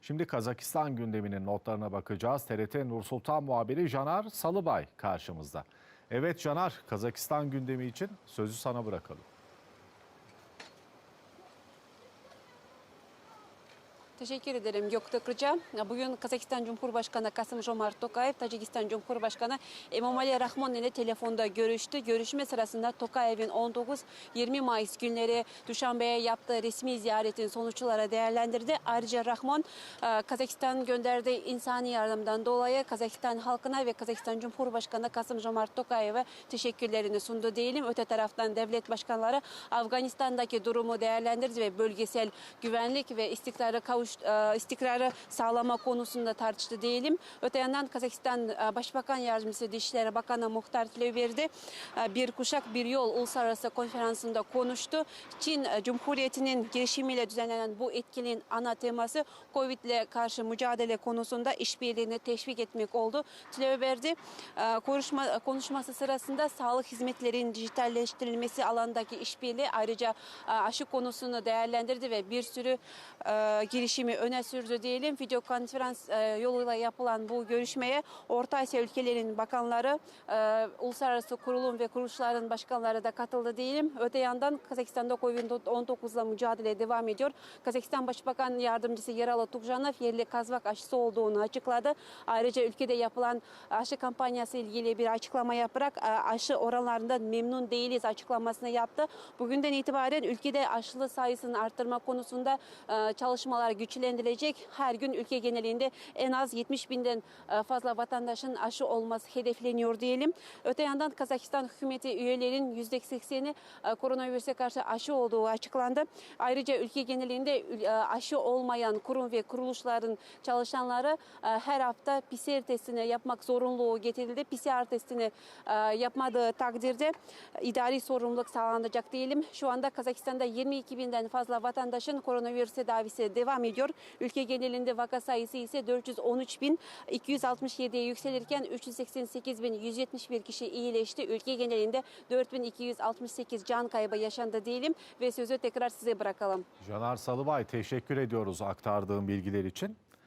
Şimdi Kazakistan gündeminin notlarına bakacağız. TRT Nur Sultan muhabiri Caner Salıbay karşımızda. Evet Caner, Kazakistan gündemi için sözü sana bırakalım. Teşekkür ederim Göktek Rıca. Bugün Kazakistan Cumhurbaşkanı Kasım Jomart Tokayev, Tacikistan Cumhurbaşkanı Emomali Rahmon ile telefonda görüştü. Görüşme sırasında Tokayev'in 19-20 Mayıs günleri Duşanbe'ye yaptığı resmi ziyaretin sonuçları değerlendirdi. Ayrıca Rahmon e, Kazakistan gönderdiği insani yardımdan dolayı Kazakistan halkına ve Kazakistan Cumhurbaşkanı Kasım Jomart Tokayev'e teşekkürlerini sundu diyelim. Öte taraftan devlet başkanları Afganistan'daki durumu değerlendirdi ve bölgesel güvenlik ve istikrarı kavuş, istikrarı sağlama konusunda tartıştı diyelim. Öte yandan Kazakistan e, Başbakan Yardımcısı Dışişleri Bakanı Muhtar Tileveri e, bir kuşak bir yol uluslararası konferansında konuştu. Çin e, Cumhuriyeti'nin girişimiyle düzenlenen bu etkinliğin ana teması Covid ile karşı mücadele konusunda işbirliğini teşvik etmek oldu. Tileveri e, konuşma, konuşması sırasında sağlık hizmetlerinin dijitalleştirilmesi alandaki işbirliği ayrıca e, aşı konusunu değerlendirdi ve bir sürü e, girişimi öne sürdü diyelim. Video konferans e, yoluyla yapılan bu görüşmeye Orta Asya ülkelerinin bakanları, e, uluslararası kurulum ve kuruluşların başkanları da katıldı diyelim. Öte yandan Kazakistan'da Covid-19 ile mücadele devam ediyor. Kazakistan Başbakan Yardımcısı Yeralı Tukjanov yerli kazvak aşısı olduğunu açıkladı. Ayrıca ülkede yapılan aşı kampanyası ilgili bir açıklama yaparak e, aşı oranlarından memnun değiliz açıklamasını yaptı. Bugünden itibaren ülkede aşılı sayısını arttırma konusunda çalışmalar güçlendirilecek. Her gün ülke genelinde en az 70 binden e, fazla vatandaşın aşı olması hedefleniyor diyelim. Öte yandan Kazakistan hükümeti üyelerinin %80'i e, koronavirüse karşı aşı olduğu açıklandı. Ayrıca ülke genelinde e, aşı olmayan kurum ve kuruluşların çalışanları her hafta PCR testini yapmak zorunluluğu getirildi. PCR testini yapmadığı takdirde idari sorumluluk sağlanacak diyelim. Şu anda Kazakistan'da 22 binden fazla vatandaşın koronavirüs tedavisi devam ediyor. Ülke genelinde vaka sayısı ise 413 bin 267'ye yükselirken 388 bin 171 kişi iyileşti. Ülke genelinde 4268 can kaybı yaşandı diyelim ve sözü tekrar size bırakalım. Caner Salıbay teşekkür ediyoruz aktardığın bilgiler için.